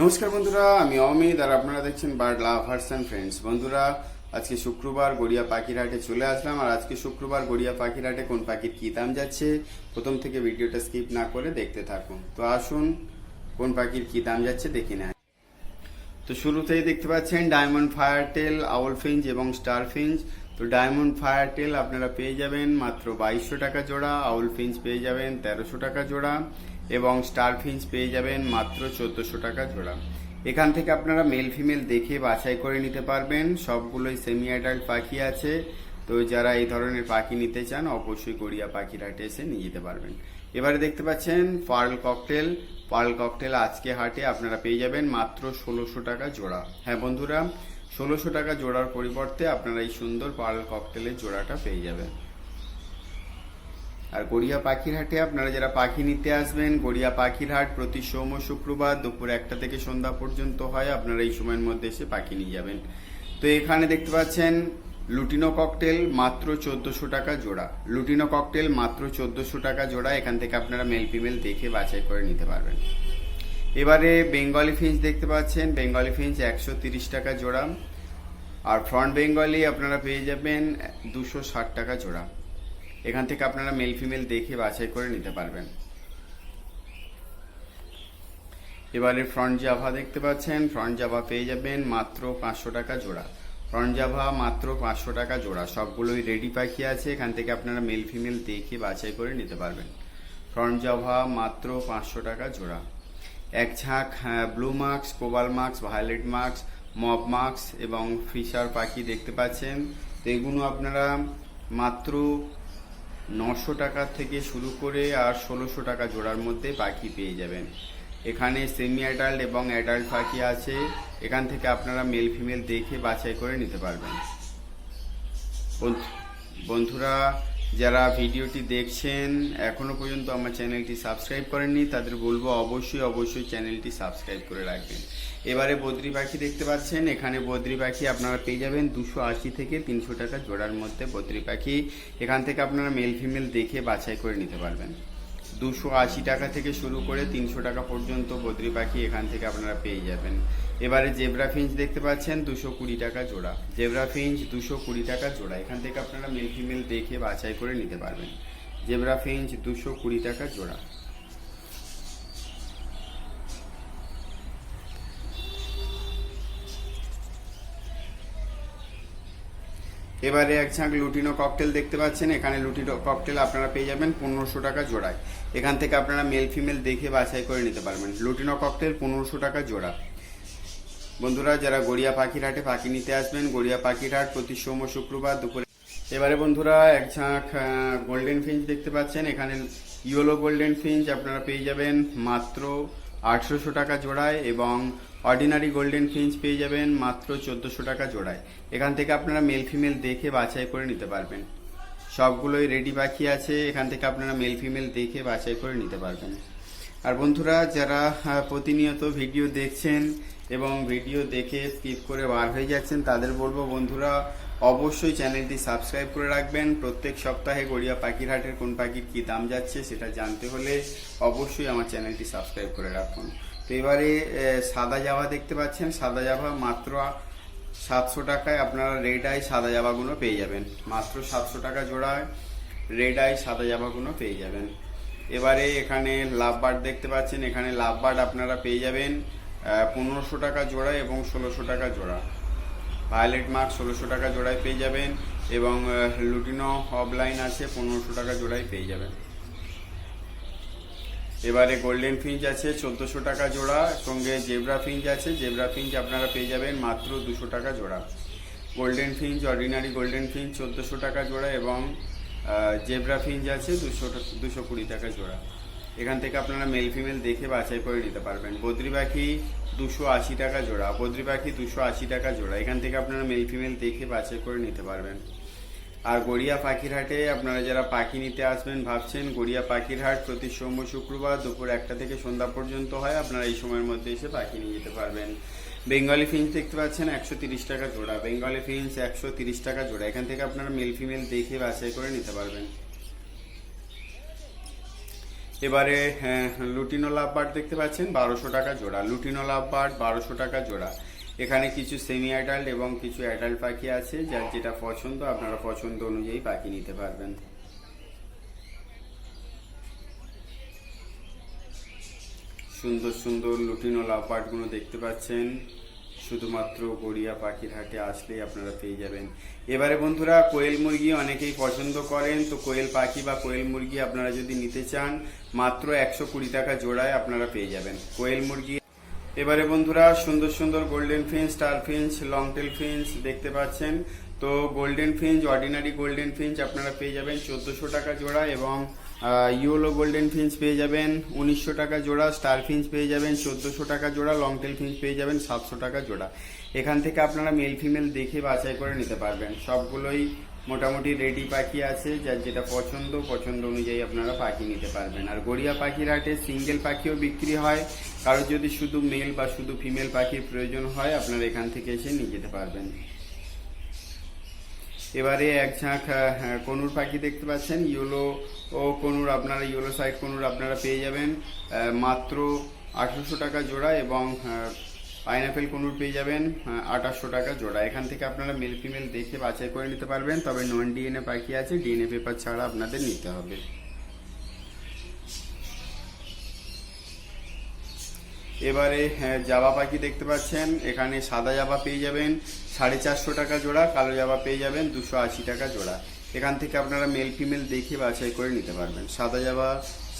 নমস্কার বন্ধুরা, আমি অমিত আর আপনারা দেখছেন বার্ড লাভার্স অ্যান্ড ফ্রেন্ডস বন্ধুরা, আজকে শুক্রবার গড়িয়া পাখির হাটে চলে আসলাম, আর আজকে শুক্রবার গড়িয়া পাখির হাটে কোন পাখির কী দাম যাচ্ছে, প্রথম থেকে ভিডিওটা স্কিপ না করে দেখতে থাকুন। তো আসুন, কোন পাখির কী দাম যাচ্ছে দেখে নেয় তো শুরুতেই দেখতে পাচ্ছেন ডায়মন্ড ফায়ারটেল আউল ফিঞ্চ এবং স্টার ফিঞ্চ তো ডায়মন্ড ফায়ারটেল আপনারা পেয়ে যাবেন মাত্র বাইশশো টাকা জোড়া আউল ফিঞ্চ পেয়ে যাবেন তেরোশো টাকা জোড়া। এবং স্টার ফিঞ্চ পেয়ে যাবেন মাত্র চোদ্দোশো টাকা জোড়া। এখান থেকে আপনারা মেল ফিমেল দেখে বাছাই করে নিতে পারবেন। সবগুলোই সেমি অ্যাডাল্ট পাখি আছে। তো যারা এই ধরনের পাখি নিতে চান, অবশ্যই গড়িয়া পাখির হাটে এসে নিয়ে যেতে পারবেন। এবারে দেখতে পাচ্ছেন পার্ল ককটেল। পার্ল ককটেল আজকে হাটে আপনারা পেয়ে যাবেন মাত্র ষোলোশো টাকা জোড়া। হ্যাঁ বন্ধুরা, ষোলোশো টাকা জোড়ার পরিবর্তে আপনারা এই সুন্দর পার্ল ককটেলের জোড়াটা পেয়ে যাবেন। আর গড়িয়া পাখির হাটে আপনারা যারা পাখি নিতে আসবেন গড়িয়া পাখির হাট প্রতি সোম ও শুক্রবার দুপুর একটা থেকে সন্ধ্যা পর্যন্ত হয়। আপনারা এই সময়ের মধ্যে এসে পাখি নিয়ে যাবেন। তো এখানে দেখতে পাচ্ছেন লুটিনো ককটেল মাত্র চোদ্দোশো টাকা জোড়া। লুটিনো ককটেল মাত্র চোদ্দোশো টাকা জোড়া। এখান থেকে আপনারা মেল ফিমেল দেখে বাছাই করে নিতে পারবেন। এবারে বেঙ্গলি ফিঞ্চ দেখতে পাচ্ছেন। বেঙ্গলি ফিঞ্চ একশো তিরিশ টাকা জোড়া। আর ফ্রন্ট বেঙ্গলি আপনারা পেয়ে যাবেন দুশো ষাট টাকা জোড়া। এখান থেকে আপনারা মেল ফিমেল দেখে বাছাই করে নিতে পারবেন। এবারে ফ্রন্ট জাভা দেখতে পাচ্ছেন। ফ্রন্ট জাভা পেয়ে যাবেন মাত্র পাঁচশো টাকা জোড়া। ফ্রন্ট জাভা মাত্র পাঁচশো টাকা জোড়া। সবগুলোই রেডি পাখি আছে। এখান থেকে আপনারা মেল ফিমেল দেখে বাছাই করে নিতে পারবেন। ফ্রন্ট জাভা মাত্র পাঁচশো টাকা জোড়া। এক ঝাঁক blue marks cobalt marks violet marks mauve marks এবং ফিশার পাখি দেখতে পাচ্ছেন। তো এগুলো আপনারা মাত্র নশো টাকা থেকে শুরু করে আর ষোলোশো টাকা জোড়ার মধ্যে পাখি পেয়ে যাবেন। এখানে সেমি অ্যাডাল্ট এবং অ্যাডাল্ট পাখি আছে। এখান থেকে আপনারা মেল ফিমেল দেখে বাছাই করে নিতে পারবেন। বন্ধু- বন্ধুরা যারা ভিডিওটি দেখছেন এখনও পর্যন্ত আমার চ্যানেলটি সাবস্ক্রাইব করেননি, তাদের বলব অবশ্যই অবশ্যই চ্যানেলটি সাবস্ক্রাইব করে রাখবেন। এবারে বদ্রি পাখি দেখতে পাচ্ছেন, এখানে বদ্রি পাখি আপনারা পেয়ে যাবেন দুশো আশি থেকে তিনশো টাকা জোড়ার মধ্যে বদ্রি পাখি। এখান থেকে আপনারা মেল ফিমেল দেখে বাছাই করে নিতে পারবেন। দুশো আশি টাকা থেকে শুরু করে তিনশো টাকা পর্যন্ত বদ্রি পাখি এখান থেকে আপনারা পেয়ে যাবেন। এবারে জেব্রা ফিঞ্চ দেখতে পাচ্ছেন, দুশো কুড়ি টাকা জোড়া। জেব্রা ফিঞ্চ, দুশো কুড়ি টাকা জোড়া। এখান থেকে আপনারা মেল ফিমেল দেখে বাছাই করে নিতে পারবেন। জেব্রা ফিঞ্চ, দুশো কুড়ি টাকা জোড়া। এবারে এক ঝাঁক লুটিনো ককটেল দেখতে পাচ্ছেন। এখানে লুটিনো ককটেল আপনারা পেয়ে যাবেন পনেরোশো টাকা জোড়ায়। এখান থেকে আপনারা মেল ফিমেল দেখে বাছাই করে নিতে পারবেন। লুটিনো ককটেল পনেরোশো টাকা জোড়া। বন্ধুরা, যারা গড়িয়া পাখির হাটে পাখি নিতে আসবেন, গড়িয়া পাখির হাট প্রতি সোম শুক্রবার দুপুরে। এবারে বন্ধুরা, এক ঝাঁক গোল্ডেন ফিঞ্চ দেখতে পাচ্ছেন। এখানে ইয়েলো গোল্ডেন ফিঞ্চ আপনারা পেয়ে যাবেন। মাত্র আটশোশো টাকা জোড়ায় এবং অর্ডিনারি গোল্ডেন ফিঞ্চ পেয়ে যাবেন মাত্র চোদ্দোশো টাকা জোড়ায়। এখান থেকে আপনারা মেল ফিমেল দেখে বাছাই করে নিতে পারবেন। সবগুলোই রেডি পাখি আছে, এখান থেকে আপনারা মেল ফিমেল দেখে বাছাই করে নিতে পারবেন। আর বন্ধুরা, যারা প্রতিনিয়ত ভিডিও দেখছেন এবং ভিডিও দেখে স্কিপ করে বার হয়ে যাচ্ছেন, তাদের বলব বন্ধুরা অবশ্যই চ্যানেলটি সাবস্ক্রাইব করে রাখবেন। প্রত্যেক সপ্তাহে গড়িয়া পাখির হাটের কোন পাখির কী দাম যাচ্ছে সেটা জানতে হলে অবশ্যই আমার চ্যানেলটি সাবস্ক্রাইব করে রাখুন। তো এবারে সাদা জাভা দেখতে পাচ্ছেন। সাদা জাভা মাত্র সাতশো টাকায় আপনারা রেড আই সাদা জামাগুলো পেয়ে যাবেন। মাত্র সাতশো টাকা জোড়ায় রেড আই সাদা জামাগুলো পেয়ে যাবেন। এবারে এখানে লাভ বার্ড দেখতে পাচ্ছেন। এখানে লাভ বার্ড আপনারা পেয়ে যাবেন পনেরোশো টাকা জোড়া এবং ষোলোশো টাকা জোড়া। ভায়োলেট মার্ক ষোলোশো টাকা জোড়ায় পেয়ে যাবেন এবং লুটিনো অফলাইন আছে পনেরোশো টাকা জোড়ায় পেয়ে যাবেন। এবারে গোল্ডেন ফিঞ্চ আছে চোদ্দোশো টাকা জোড়া, সঙ্গে জেব্রা ফিঞ্চ আছে, জেব্রা ফিঞ্চ আপনারা পেয়ে যাবেন মাত্র দুশো টাকা জোড়া। Golden finch, ordinary golden finch চোদ্দোশো টাকা জোড়া এবং জেব্রা ফিঞ্চ আছে দুশো দুশো কুড়ি টাকা জোড়া। এখান থেকে আপনারা মেল ফিমেল দেখে বাছাই করে নিতে পারবেন। বদ্রি পাখি দুশো আশি টাকা জোড়া, বদ্রি পাখি দুশো আশি টাকা জোড়া। এখান থেকে আপনারা মেল ফিমেল দেখে বাছাই করে নিতে পারবেন। আর গড়িয়া পাখির হাটে আপনারা যারা পাখি নিতে আসবেন ভাবছেন, গড়িয়া পাখির হাট প্রতি সোম শুক্রবার দুপুর একটা থেকে সন্ধ্যা পর্যন্ত হয়, আপনারা এই সময়ের মধ্যে এসে পাখি নিয়ে যেতে পারবেন। বেঙ্গলি ফিঞ্চ দেখতে পাচ্ছেন একশো তিরিশ টাকা জোড়া। বেঙ্গলি ফিঞ্চ একশো তিরিশ টাকা জোড়া। এখান থেকে আপনারা মেল ফিমেল দেখে বাছাই করে নিতে পারবেন। এবারে হ্যাঁ, লুটিনো বার্ড দেখতে পাচ্ছেন বারোশো টাকা জোড়া। লুটিনো বার্ড বারোশো টাকা জোড়া। এখানে কিছু সেমি অ্যাডাল্ট এবং কিছু অ্যাডাল্ট পাখি আছে যার যেটা পছন্দ আপনারা পছন্দ অনুযায়ী পাখি নিতে পারবেন। সুন্দর সুন্দর লুটিনো লাভ বার্ডগুলো দেখতে পাচ্ছেন। শুধুমাত্র গড়িয়া পাখির হাটে আসলেই আপনারা পেয়ে যাবেন। এবারে বন্ধুরা, কোয়েল মুরগি অনেকেই পছন্দ করেন, তো কোয়েল পাখি বা কোয়েল মুরগি আপনারা যদি নিতে চান, মাত্র একশো কুড়ি টাকা জোড়ায় আপনারা পেয়ে যাবেন। কোয়েল মুরগি, এবারে বন্ধুরা, সুন্দর সুন্দর golden finch, star finch, long tail finch দেখতে পাচ্ছেন। তো golden finch, ordinary golden finch আপনারা পেয়ে যাবেন চোদ্দোশো টাকা জোড়া এবং ইউলো গোল্ডেন ফিঞ্চ পেয়ে যাবেন, উনিশশো টাকা জোড়া স্টার ফিঞ্চ পেয়ে যাবেন, চোদ্দোশো টাকা জোড়া লং টেল ফিঞ্চ পেয়ে যাবেন, সাতশো টাকা জোড়া। এখান থেকে আপনারা মেল ফিমেল দেখে বাছাই করে নিতে পারবেন। সবগুলোই মোটামুটি রেডি পাখি আছে, যার যেটা পছন্দ পছন্দ অনুযায়ী আপনারা পাখি নিতে পারবেন। আর গড়িয়া পাখির হাটে সিঙ্গেল পাখিও বিক্রি হয়। কারও যদি শুধু মেল বা শুধু ফিমেল পাখির প্রয়োজন হয়, আপনারা এখান থেকে এসে নিয়ে যেতে পারবেন। এবারে এক ঝাঁক আহ, কনুর পাখি দেখতে পাচ্ছেন। ইয়েলো ও কনুর আপনারা ইয়েলো সাইড কনুর আপনারা পেয়ে যাবেন। মাত্র আঠারোশো টাকা জোড়া এবং পাইনাপেল কনুর পেয়ে যাবেন আঠাশশো টাকা জোড়া। এখান থেকে আপনারা মেল ফিমেল দেখে বাছাই করে নিতে পারবেন তবে নন ডিএনএ পাখি আছে ডিএনএ পেপার ছাড়া আপনাদের নিতে হবে। এবারে হ্যাঁ, জাবা পাখি দেখতে পাচ্ছেন। এখানে সাদা জাবা পেয়ে যাবেন। সাড়ে চারশো টাকা জোড়া কালো জাবা পেয়ে যাবেন। দুশো আশি টাকা জোড়া। এখান থেকে আপনারা মেল ফিমেল দেখে বাছাই করে নিতে পারবেন। সাদা জাবা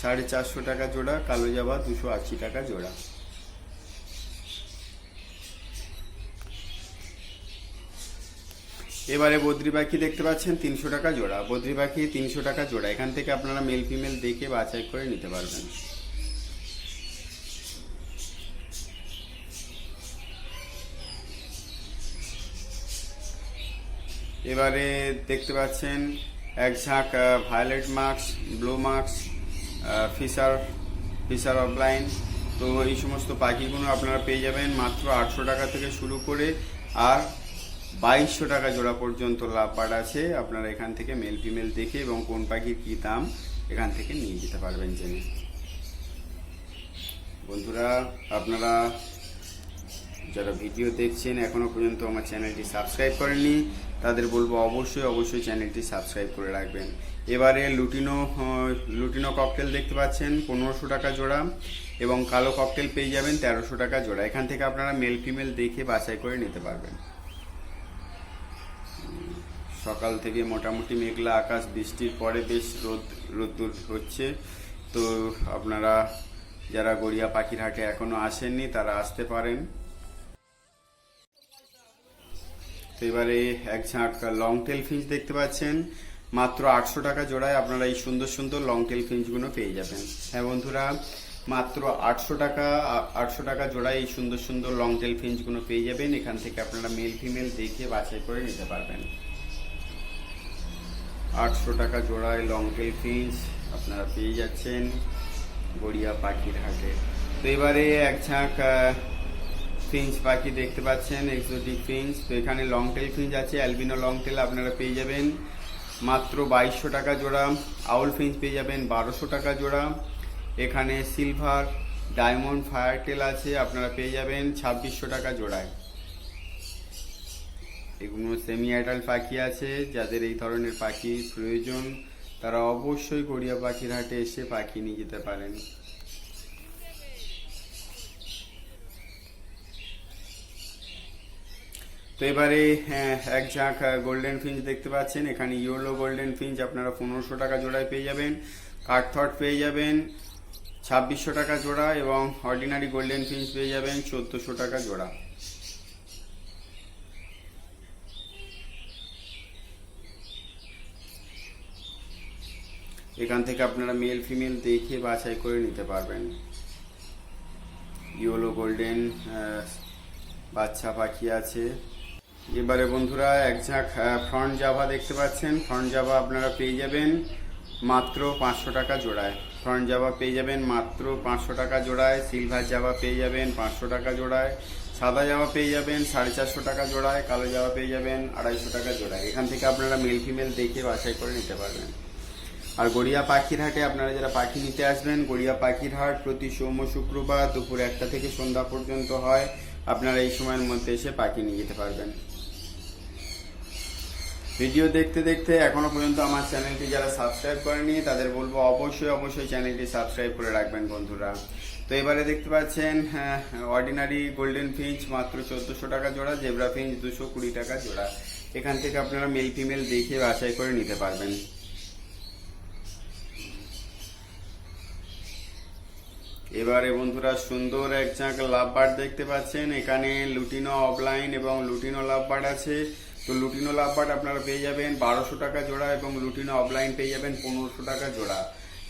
সাড়ে চারশো টাকা জোড়া কালো জাবা দুশো আশি টাকা জোড়া। এবারে বদ্রি পাখি দেখতে পাচ্ছেন তিনশো টাকা জোড়া। বদ্রি পাখি তিনশো টাকা জোড়া। এখান থেকে আপনারা মেল ফিমেল দেখে বাছাই করে নিতে পারবেন। এবারে দেখতে পাচ্ছেন এক ঝাঁক violet marks blue marks Fischer Fischer offline তো এই সমস্ত পাখিগুলো আপনারা পেয়ে যাবেন মাত্র আটশো টাকা থেকে শুরু করে আর বাইশশো টাকা জোড়া পর্যন্ত লাভ পাট আছে। আপনারা এখান থেকে মেল ফিমেল দেখে এবং কোন পাখির কী দাম এখান থেকে নিয়ে যেতে পারবেন জেনে। বন্ধুরা, আপনারা যারা ভিডিও দেখছেন এখনও পর্যন্ত আমার চ্যানেলটি সাবস্ক্রাইব করেননি তাদের বলব অবশ্যই অবশ্যই চ্যানেলটি সাবস্ক্রাইব করে রাখবেন। এবারে লুটিনো লুটিনো ককটেল দেখতে পাচ্ছেন, পনেরোশো টাকা জোড়া এবং কালো ককটেল পেয়ে যাবেন তেরোশো টাকা জোড়া। এখান থেকে আপনারা মেল ফিমেল দেখে বাছাই করে নিতে পারবেন। সকাল থেকে মোটামুটি মেঘলা আকাশ, বৃষ্টির পরে বেশ রোদ, রোদ্দুর হচ্ছে। তো আপনারা, যারা গড়িয়া পাখির হাটে এখনও আসেননি, তারা আসতে পারেন। তো এবারে এক ঝাঁক লং টেল ফিঞ্চ দেখতে পাচ্ছেন। মাত্র আটশো টাকা জোড়ায় আপনারা এই সুন্দর সুন্দর লং টেল ফিঞ্চগুলো পেয়ে যাবেন। হ্যাঁ বন্ধুরা, মাত্র আটশো টাকা আটশো টাকা জোড়ায় এই সুন্দর সুন্দর লং টেল ফিঞ্চগুলো পেয়ে যাবেন। এখান থেকে আপনারা মেল ফিমেল দেখে বাছাই করে নিতে পারবেন। আটশো টাকা জোড়ায় লং টেল ফিঞ্চ আপনারা পেয়ে যাচ্ছেন গড়িয়া পাখির হাটে। তো এবারে এক ঝাঁক ফিঞ্চ পাখি দেখতে পাচ্ছেন এক্সোটিক ফিঞ্চ তো এখানে লং টেল ফিঞ্চ আছে অ্যালবিনো লং টেল আপনারা পেয়ে যাবেন। মাত্র বাইশশো টাকা জোড়া আউল ফিঞ্চ পেয়ে যাবেন বারোশো টাকা জোড়া। এখানে সিলভার ডায়মন্ড ফায়ার টেল আছে, আপনারা পেয়ে যাবেন ছাব্বিশশো টাকা জোড়ায়। এগুলো সেমি অ্যাডাল্ট পাখি আছে, যাদের এই ধরনের পাখি প্রয়োজন, তারা অবশ্যই গড়িয়া পাখির হাটে এসে পাখি নিয়ে যেতে পারেন। তো এবারে হ্যাঁ, এক ঝাঁক গোল্ডেন ফিঞ্চ দেখতে পাচ্ছেন। এখানে ইয়েলো গোল্ডেন ফিঞ্চ আপনারা পনেরোশো টাকা জোড়ায় পেয়ে যাবেন। কাঠথট পেয়ে যাবেন ছাব্বিশশো টাকা জোড়া এবং অর্ডিনারি গোল্ডেন ফিঞ্চ পেয়ে যাবেন চোদ্দোশো টাকা জোড়া। এখান থেকে আপনারা মেল ফিমেল দেখে বাছাই করে নিতে পারবেন। ইয়েলো গোল্ডেন বাচ্চা পাখি আছে। এবারে বন্ধুরা এক ঝাঁক ফ্রন্ট জাভা দেখতে পাচ্ছেন। ফ্রন্ট জাভা আপনারা পেয়ে যাবেন মাত্র পাঁচশো টাকা জোড়ায়। ফ্রন্ট জাভা পেয়ে যাবেন মাত্র পাঁচশো টাকা জোড়ায়। সিলভার জাভা পেয়ে যাবেন পাঁচশো টাকা জোড়ায়। সাদা জামা পেয়ে যাবেন সাড়ে চারশো টাকা জোড়ায়। কালো জামা পেয়ে যাবেন আড়াইশো টাকা জোড়ায়। এখান থেকে আপনারা মেল ফিমেল দেখে বাছাই করে নিতে পারবেন। আর গড়িয়া পাখির হাটে আপনারা যারা পাখি নিতে আসবেন, গড়িয়া পাখির হাট প্রতি সোম শুক্রবার দুপুর একটা থেকে সন্ধ্যা পর্যন্ত হয়। আপনারা এই সময়ের মধ্যে এসে পাখি নিয়ে যেতে পারবেন। ভিডিও দেখতে দেখতে এখনও পর্যন্ত আমার চ্যানেলটি যারা সাবস্ক্রাইব করেনি, তাদের বলব অবশ্যই অবশ্যই চ্যানেলটি সাবস্ক্রাইব করে রাখবেন বন্ধুরা। তো এবারে দেখতে পাচ্ছেন অর্ডিনারি গোল্ডেন ফিঞ্চ মাত্র চোদ্দোশো টাকা জোড়া জেব্রা ফিঞ্চ দুশো কুড়ি টাকা জোড়া। এখান থেকে আপনারা মেল ফিমেল দেখে বাছাই করে নিতে পারবেন। এবারে বন্ধুরা সুন্দর এক চাঁক লাভ বার্ড দেখতে পাচ্ছেন। এখানে লুটিনো অফলাইন এবং লুটিনো লাভ বার্ড আছে। তো লুটিনো লাভ বার্ড আপনারা পেয়ে যাবেন বারোশো টাকা জোড়া এবং লুটিনো অফলাইন পেয়ে যাবেন পনেরোশো টাকা জোড়া।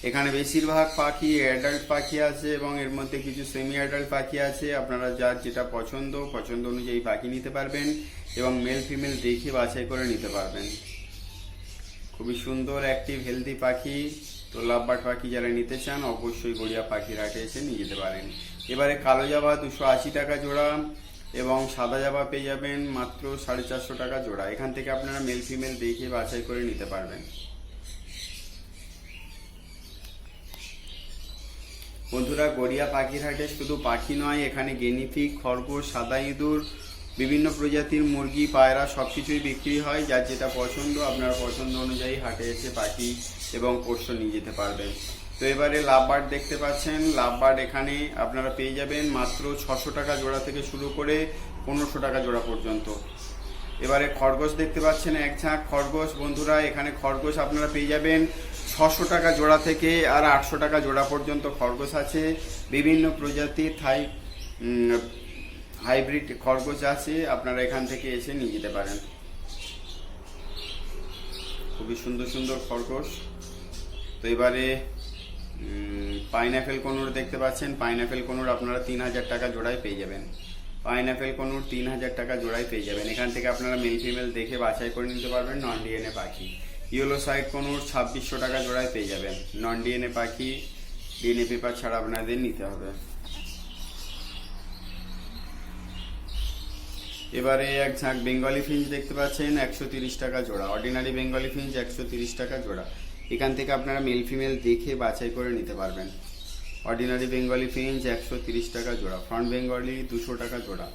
এখানে বেশিরভাগ পাখি অ্যাডাল্ট পাখি আছে এবং এর মধ্যে কিছু সেমি অ্যাডাল্ট পাখি আছে। আপনারা যার যেটা পছন্দ পছন্দ অনুযায়ী পাখি নিতে পারবেন এবং মেল ফিমেল দেখে বাছাই করে নিতে পারবেন। খুবই সুন্দর অ্যাক্টিভ হেলদি পাখি। তো লাভবার্ড পাখি যারা নিতে চান, অবশ্যই গড়িয়া পাখির হাটে এসে নিয়ে যেতে পারেন। এবারে কালো জাবা দুশো আশি টাকা জোড়া। এবং সাদা জাবা পেয়ে যাবেন মাত্র সাড়ে চারশো টাকা জোড়া। এখান থেকে আপনারা মেল ফিমেল দেখে বাছাই করে নিতে পারবেন। বন্ধুরা, গড়িয়া পাখির হাটে শুধু পাখি নয়, এখানে গেনিফিক খরগোশ, সাদা ইঁদুর, বিভিন্ন প্রজাতির মুরগি, পায়রা সব কিছুই বিক্রি হয়। যার যেটা পছন্দ, আপনার পছন্দ অনুযায়ী হাটে এসে পাখি এবং পোষ্য নিয়ে যেতে পারবেন। তো এবারে লাভবার্ড দেখতে পাচ্ছেন লাভবার্ড এখানে আপনারা পেয়ে যাবেন মাত্র ছশো টাকা জোড়া থেকে শুরু করে পনেরোশো টাকা জোড়া পর্যন্ত। এবারে খরগোশ দেখতে পাচ্ছেন এক ঝাঁক। খরগোশ, বন্ধুরা, এখানে খরগোশ আপনারা পেয়ে যাবেন ছশো টাকা জোড়া থেকে আর আটশো টাকা জোড়া পর্যন্ত খরগোশ আছে। বিভিন্ন প্রজাতির থাই হাইব্রিড খরগোশ আছে। আপনারা এখান থেকে এসে নিয়ে যেতে পারেন। খুবই সুন্দর সুন্দর খরগোশ। তো এবারে পাইনাপেল কনুর দেখতে পাচ্ছেন। পাইনাপেল কনুর আপনারা তিন হাজার টাকা জোড়ায় পেয়ে যাবেন। পাইনাপেল কনুর তিন হাজার টাকা জোড়ায় পেয়ে যাবেন। এখান থেকে আপনারা মেল ফিমেল দেখে বাছাই করে নিতে পারবেন নন ডিএনএ পাখি। ইয়েলো সাইড কনুর ছাব্বিশশো টাকা জোড়ায় পেয়ে যাবেন। নন ডিএনএ পাখি ডিএনএ পেপার ছাড়া আপনাদের নিতে হবে। এবারে এক ঝাঁক বেঙ্গলি ফিঞ্চ দেখতে পাচ্ছেন, একশো টাকা জোড়া। অর্ডিনারি বেঙ্গলি ফিঞ্চ একশো টাকা জোড়া। এখান থেকে আপনারা মেল ফিমেল দেখে বাছাই করে নিতে পারবেন। অর্ডিনারি বেঙ্গলি ফিঞ্চ একশো তিরিশ টাকা জোড়া ফ্রন্ট বেঙ্গলি দুশো টাকা জোড়া।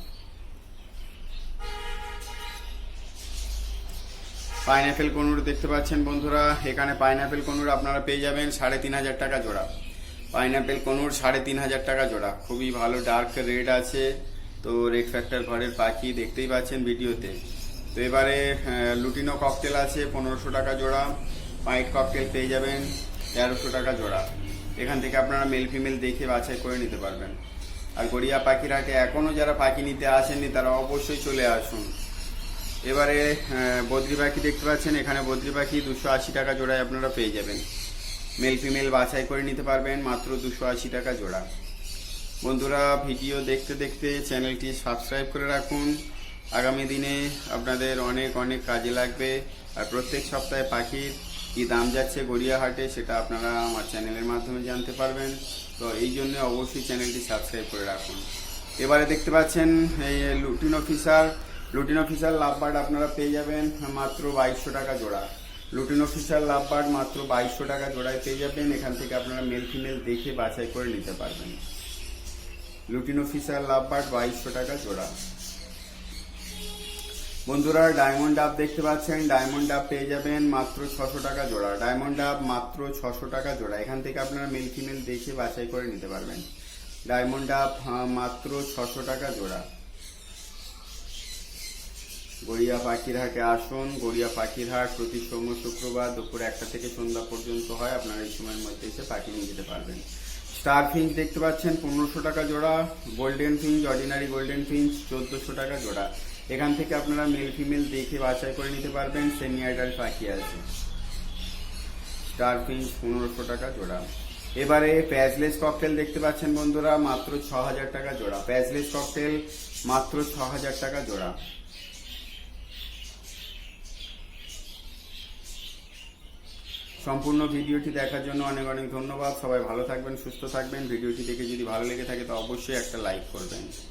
পাইনাপেল কনুর দেখতে পাচ্ছেন বন্ধুরা, এখানে পাইনাপেল কনুর আপনারা পেয়ে যাবেন সাড়ে তিন হাজার টাকা জোড়া। পাইনাপেল কনুর সাড়ে তিন হাজার টাকা জোড়া, খুবই ভালো ডার্ক রেড আছে। তো রেড ফ্যাক্টর ঘরের পাখি দেখতেই পাচ্ছেন ভিডিওতে। তো এবারে লুটিনো ককটেল আছে, পনেরোশো টাকা জোড়া। হোয়াইট ককটেল পেয়ে যাবেন, তেরোশো টাকা জোড়া। এখান থেকে আপনারা মেল ফিমেল দেখে বাছাই করে নিতে পারবেন। আর গড়িয়া পাখির হাটে এখনও যারা পাখি নিতে আসেননি, তারা অবশ্যই চলে আসুন। এবারে বদ্রি পাখি দেখতে পাচ্ছেন, এখানে বদ্রি পাখি দুশো আশি টাকা জোড়ায় আপনারা পেয়ে যাবেন। মেল ফিমেল বাছাই করে নিতে পারবেন, মাত্র দুশো আশি টাকা জোড়া। বন্ধুরা, ভিডিও দেখতে দেখতে চ্যানেলটি সাবস্ক্রাইব করে রাখুন। আগামী দিনে আপনাদের অনেক অনেক কাজে লাগবে। আর প্রত্যেক সপ্তাহে পাখির কি দাম যাচ্ছে গড়িয়াহাটে সেটা আপনারা আমার চ্যানেলের মাধ্যমে জানতে পারবেন। তো এই জন্য অবশ্যই চ্যানেলটি সাবস্ক্রাইব করে রাখুন। এবারে দেখতে পাচ্ছেন এই lutino officer lutino officer lovebird আপনারা পেয়ে যাবেন মাত্র বাইশশো টাকা জোড়া। লুটিন অফিসার লাভবার্ড মাত্র বাইশশো টাকা জোড়ায় পেয়ে যাবেন। এখান থেকে আপনারা মেল ফিমেল দেখে বাছাই করে নিতে পারবেন। লুটিন অফিসার লাভবার্ড বাইশশো টাকা জোড়া। বন্ধুরা ডায়মন্ড ডাব দেখতে পাচ্ছেন ডায়মন্ড ডাব পেয়ে যাবেন মাত্র ছশো টাকা জোড়া। ডায়মন্ড ডাব মাত্র ছশো টাকা জোড়া। এখান থেকে আপনারা মেল ফিমেল দেখে বাছাই করে নিতে পারবেন। ডায়মন্ড ডাব আহ, মাত্র ছশো টাকা জোড়া। গড়িয়া পাখির হাটে আসুন। গড়িয়া পাখির হাট প্রতি সোম শুক্রবার দুপুর একটা থেকে সন্ধ্যা পর্যন্ত হয়। আপনারা এই সময়ের মধ্যে এসে পাখি নিয়ে যেতে পারবেন। স্টার ফিঞ্চ দেখতে পাচ্ছেন পনেরোশো টাকা জোড়া। Golden finch ordinary golden finch চোদ্দোশো টাকা জোড়া। এখান থেকে আপনারা মেল ফিমেল দেখে বাছাই করে নিতে পারবেন। সেমি আইডাল পাখি আছে। স্টার ফিঞ্চ পনেরোশো টাকা জোড়া। এবারে প্যাজলেস ককটেল দেখতে পাচ্ছেন বন্ধুরা, মাত্র ছ হাজার টাকা জোড়া। প্যাজলেস ককটেল মাত্র ছ হাজার টাকা জোড়া। সম্পূর্ণ ভিডিওটি দেখার জন্য অনেক অনেক ধন্যবাদ। সবাই ভালো থাকবেন, সুস্থ থাকবেন। ভিডিওটি দেখে যদি ভালো লেগে থাকে, তো অবশ্যই একটা লাইক করবেন।